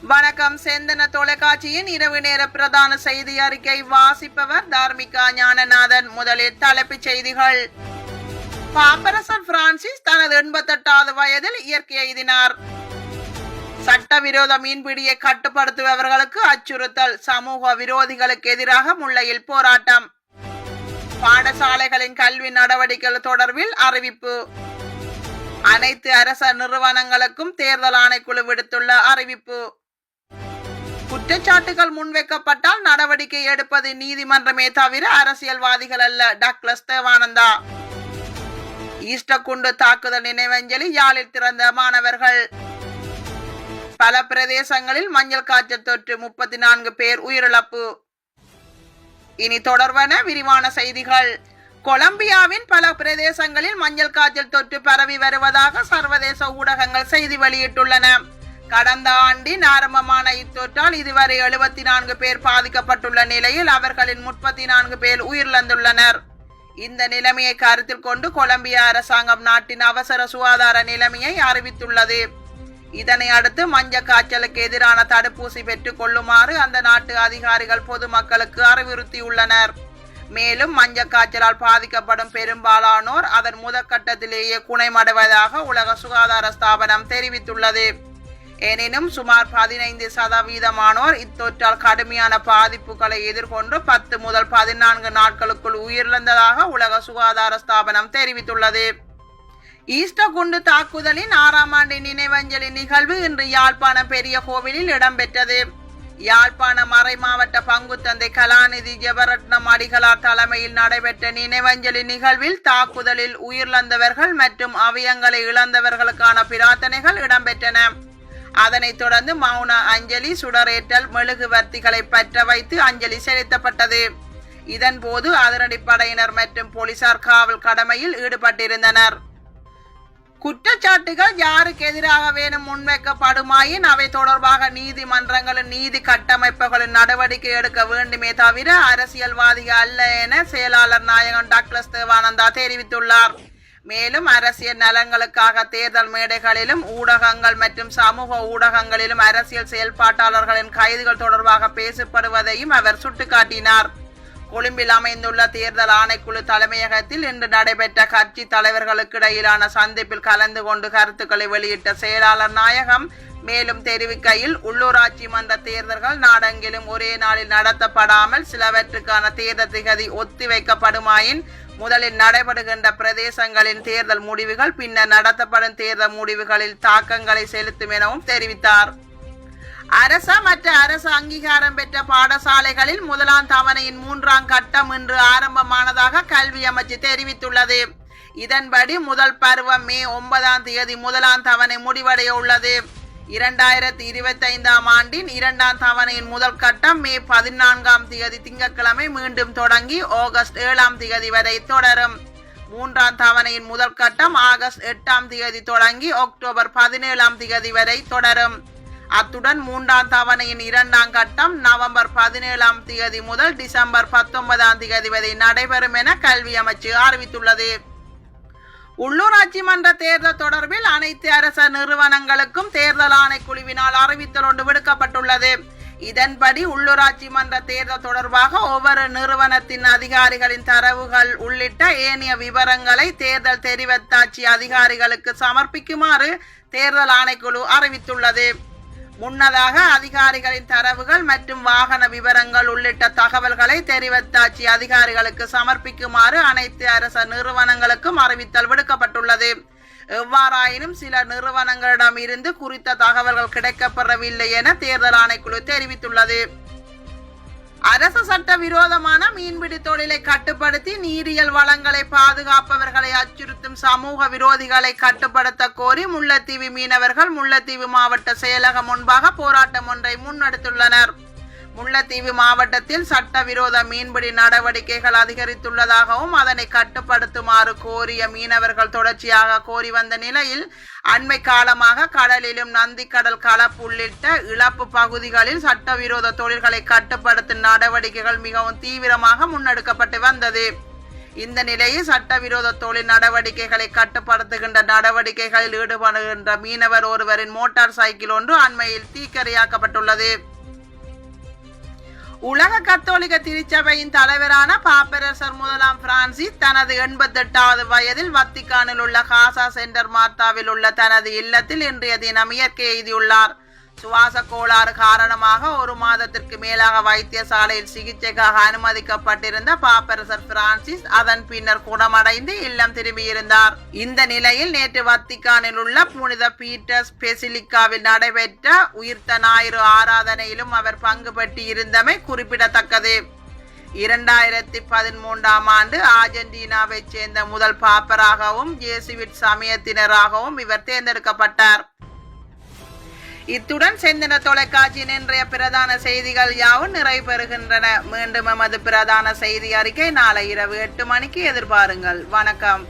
வணக்கம். செந்தன தொலைக்காட்சியின் இரவு நேர பிரதான செய்தி அறிக்கை வாசிப்பவர் தார்மிகா ஞானநாதன். முதலில் தலைப்புச் செய்திகள். பாப்பரசர் பிரான்சிஸ் தனது எண்பத்தெட்டாவது வயதில் இயற்கை எய்தினார். சட்டவிரோத மீன்பிடியை கட்டுப்படுத்துபவர்களுக்கு அச்சுறுத்தல். சமூக விரோதிகளுக்கு எதிராக முல்லையில் போராட்டம். பாடசாலைகளின் கல்வி நடவடிக்கைகள் தொடர்பில் அறிவிப்பு. அனைத்து அரச நிறுவனங்களுக்கும் தேர்தல் ஆணைக்குழு விடுத்துள்ள அறிவிப்பு. குற்றச்சாட்டுகள் முன்வைக்கப்பட்டால் நடவடிக்கை எடுப்பது நீதிமன்றமே தவிர அரசியல்வாதிகள் அல்ல. டக்ளஸ் தேவானந்தா. ஈஸ்டர் குண்டு தாக்குதல் நினைவஞ்சலி யாழில் திறந்த மாணவர்கள். பல பிரதேசங்களில் மஞ்சள் காய்ச்சல் தொற்று முப்பத்தி நான்கு பேர் உயிரிழப்பு. இனி தொடர்பான விரிவான செய்திகள். கொலம்பியாவின் பல பிரதேசங்களில் மஞ்சள் காய்ச்சல் தொற்று பரவி வருவதாக சர்வதேச ஊடகங்கள் செய்தி வெளியிட்டுள்ளன. கடந்த ஆண்டின் ஆரம்பமான இத்தொற்றால் இதுவரை எழுபத்தி நான்கு பேர் பாதிக்கப்பட்டுள்ள நிலையில் அவர்களின் முப்பத்தி நான்கு பேர் உயிரிழந்துள்ளனர். இந்த நிலைமையை கருத்தில் கொண்டு கொலம்பியா அரசாங்கம் நாட்டின் அவசர சுகாதார நிலைமையை அறிவித்துள்ளது. இதனை அடுத்து மஞ்ச காய்ச்சலுக்கு எதிரான தடுப்பூசி பெற்றுக் கொள்ளுமாறு அந்த நாட்டு அதிகாரிகள் பொதுமக்களுக்கு அறிவுறுத்தியுள்ளனர். மேலும் மஞ்ச காய்ச்சலால் பாதிக்கப்படும் பெரும்பாலானோர் அதன் முதற்கட்டத்திலேயே குணமடைவதாக உலக சுகாதார ஸ்தாபனம் தெரிவித்துள்ளது. எனினும் சுமார் பதினைந்து சதவீதமானோர் இத்தொற்றால் கடுமையான பாதிப்புகளை எதிர்கொண்டு பத்து முதல் பதினான்கு நாட்களுக்குள் உயிரிழந்ததாக உலக சுகாதார ஸ்தாபனம் தெரிவித்துள்ளது. ஈஸ்டர் குண்டு தாக்குதலின் ஆறாம் ஆண்டு நினைவஞ்சலி நிகழ்வு இன்று யாழ்ப்பாணம் பெரிய கோவிலில் இடம்பெற்றது. யாழ்ப்பாண மறை மாவட்ட பங்குத்தந்தை கலாநிதி ஜெபரட்னம் அடிகளார் தலைமையில் நடைபெற்ற நினைவஞ்சலி நிகழ்வில் தாக்குதலில் உயிரிழந்தவர்கள் மற்றும் அவயங்களை இழந்தவர்களுக்கான பிரார்த்தனைகள் இடம்பெற்றன. அதனைத் தொடர்ந்து மௌன அஞ்சலி சுடரேற்றல் மெழுகுவர்த்திகளை பற்ற வைத்து அஞ்சலி செலுத்தப்பட்டது. இதன்போது அதிரடிப்படையினர் மற்றும் போலீசார் காவல் கடமையில் ஈடுபட்டிருந்தனர். குற்றச்சாட்டுகள் யாருக்கு எதிராக வேணும் முன்வைக்கப்படுமாயின் அவை தொடர்பாக நீதிமன்றங்களும் நீதி கட்டமைப்புகளின் நடவடிக்கை எடுக்க வேண்டுமே தவிர அரசியல்வாதிகள் அல்ல என செயலாளர் நாயகன் டாக்டர் தேவானந்தா தெரிவித்துள்ளார். மேலும் அரசியல் நலங்களுக்காக தேர்தல் மேடைகளிலும் ஊடகங்கள் மற்றும் சமூக ஊடகங்களிலும் அரசியல் செயல்பாட்டாளர்களின் கைதுகள் தொடர்பாக பேசப்படுவதையும் அவர் சுட்டிக்காட்டினார். கொழும்பில் அமைந்துள்ள தேர்தல் ஆணைக்குழு தலைமையகத்தில் இன்று நடைபெற்ற கட்சி தலைவர்களுக்கு இடையிலான சந்திப்பில் கலந்து கொண்டு கருத்துக்களை வெளியிட்ட செயலாளர் நாயகம் மேலும் தெரிவிக்கையில் உள்ளூராட்சி மன்ற தேர்தல்கள் நாடெங்கிலும் ஒரே நாளில் நடத்தப்படாமல் சிலவற்றுக்கான தேர்தல் திகதி ஒத்திவைக்கப்படுமாயின் முதலில் நடைபெறுகின்ற பிரதேசங்களின் தேர்தல் முடிவுகள் பின்னர் நடத்தப்படும் தேர்தல் முடிவுகளில் தாக்கங்களை செலுத்தும் எனவும் தெரிவித்தார். அரச மற்ற அரசு அங்கீகாரம் பெற்ற பாடசாலைகளில் முதலாம் தவணையின் மூன்றாம் கட்டம் இன்று ஆரம்பமானதாக கல்வி அமைச்சு தெரிவித்துள்ளது. இதன்படி முதல் பருவம் மே ஒன்பதாம் தேதி முதலாம் தவணை முடிவடைய உள்ளது. இரண்டாயிரத்தி இருபத்தைந்தாம் ஆண்டின் இரண்டாம் தவணையின் முதல் கட்டம் மே பதினான்காம் தேதி திங்கட்கிழமை மீண்டும் தொடங்கி ஆகஸ்ட் ஏழாம் தேதி வரை தொடரும். மூன்றாம் தவணையின் முதல் கட்டம் ஆகஸ்ட் எட்டாம் தேதி தொடங்கி அக்டோபர் பதினேழாம் தேதி வரை தொடரும். அத்துடன் மூன்றாம் தவணையின் இரண்டாம் கட்டம் நவம்பர் பதினேழாம் தேதி முதல் டிசம்பர் பத்தொன்பதாம் தேதி வரை நடைபெறும் என கல்வி அமைச்சு அறிவித்துள்ளது. உள்ளூராட்சி மன்ற தேர்தல் தொடர்பில் அனைத்து அரச நிறுவனங்களுக்கும் தேர்தல் ஆணைக்குழுவினால் அறிவித்தல் ஒன்று விடுக்கப்பட்டுள்ளது. இதன்படி உள்ளூராட்சி மன்ற தேர்தல் தொடர்பாக ஒவ்வொரு நிறுவனத்தின் அதிகாரிகளின் தரவுகள் உள்ளிட்ட ஏனைய விவரங்களை தேர்தல் தெரிவத்தாட்சி அதிகாரிகளுக்கு சமர்ப்பிக்குமாறு தேர்தல் ஆணைக்குழு அறிவித்துள்ளது. முன்னதாக அதிகாரிகளின் தரவுகள் மற்றும் வாகன விவரங்கள் உள்ளிட்ட தகவல்களை தெரிவத்தாட்சி அதிகாரிகளுக்கு சமர்ப்பிக்குமாறு அனைத்து அரச நிறுவனங்களுக்கும் அறிவித்தல் விடுக்கப்பட்டுள்ளது. எவ்வாறாயினும் சில நிறுவனங்களிடம் இருந்து குறித்த தகவல்கள் கிடைக்கப்பெறவில்லை என தேர்தல் ஆணைக்குழு தெரிவித்துள்ளது. அரசு சட்ட விரோதமான மீன்பிடி தொழிலை கட்டுப்படுத்தி நீரியல் வளங்களை பாதுகாப்பவர்களை அச்சுறுத்தும் சமூக விரோதிகளை கட்டுப்படுத்த கோரி முல்லைத்தீவு மீனவர்கள் முல்லைத்தீவு மாவட்ட செயலகம் முன்பாக போராட்டம் ஒன்றை முன்னெடுத்துள்ளனர். முல்லைத்தீவு மாவட்டத்தில் சட்டவிரோத மீன்பிடி நடவடிக்கைகள் அதிகரித்துள்ளதாகவும் அதனை கட்டுப்படுத்துமாறு கோரிய மீனவர்கள் தொடர்ச்சியாக கோரி வந்த நிலையில் அண்மை காலமாக கடலிலும் நந்திக்கடல் களப்பு உள்ளிட்ட இழப்பு பகுதிகளில் சட்டவிரோத தொழில்களை கட்டுப்படுத்தும் நடவடிக்கைகள் மிகவும் தீவிரமாக முன்னெடுக்கப்பட்டு வந்தது. இந்த நிலையில் சட்டவிரோத தொழில் நடவடிக்கைகளை கட்டுப்படுத்துகின்ற நடவடிக்கைகளில் ஈடுபடுகின்ற மீனவர் ஒருவரின் மோட்டார் சைக்கிள் ஒன்று அண்மையில் தீக்கரையாக்கப்பட்டுள்ளது. உலக கத்தோலிக்க திருச்சபையின் தலைவரான பாப்பரசர் முதலாம் பிரான்சிஸ் தனது எண்பத்தெட்டாவது வயதில் வத்திக்கானில் உள்ள காசா சென்டர் மார்த்தாவில் உள்ள தனது இல்லத்தில் இன்றைய தினம் இயற்கை எய்தியுள்ளார் சுவாச கோளாறு காரணமாக ஒரு மாதத்திற்கு மேலாக வைத்தியசாலையில் சிகிச்சைக்காக அனுமதிக்கப்பட்டிருந்த பாப்பரசர் பிரான்சிஸ் அதன் பின்னர் குணமடைந்து இல்லம் திரும்பியிருந்தார். இந்த நிலையில் நேற்று வத்திக்கானில் உள்ள புனித பீட்டர்ஸ் பெசிலிக்காவில் நடைபெற்ற உயிர்த்த ஞாயிறு ஆராதனையிலும் அவர் பங்கு பெற்று இருந்தமை குறிப்பிடத்தக்கது. இரண்டாயிரத்தி பதிமூன்றாம் ஆண்டு அர்ஜென்டினாவைச் சேர்ந்த முதல் பாப்பராகவும் ஜேசுவிட் சமயத்தினராகவும் இவர் தேர்ந்தெடுக்கப்பட்டார். இத்துடன் செந்தின தொலைக்காட்சியின் இன்றைய பிரதான செய்திகள் யாவும் நிறைபெறுகின்றன மீண்டும் எமது பிரதான செய்தி அறிக்கை நாளை இரவு எட்டு மணிக்கு எதிர்பாருங்கள். வணக்கம்.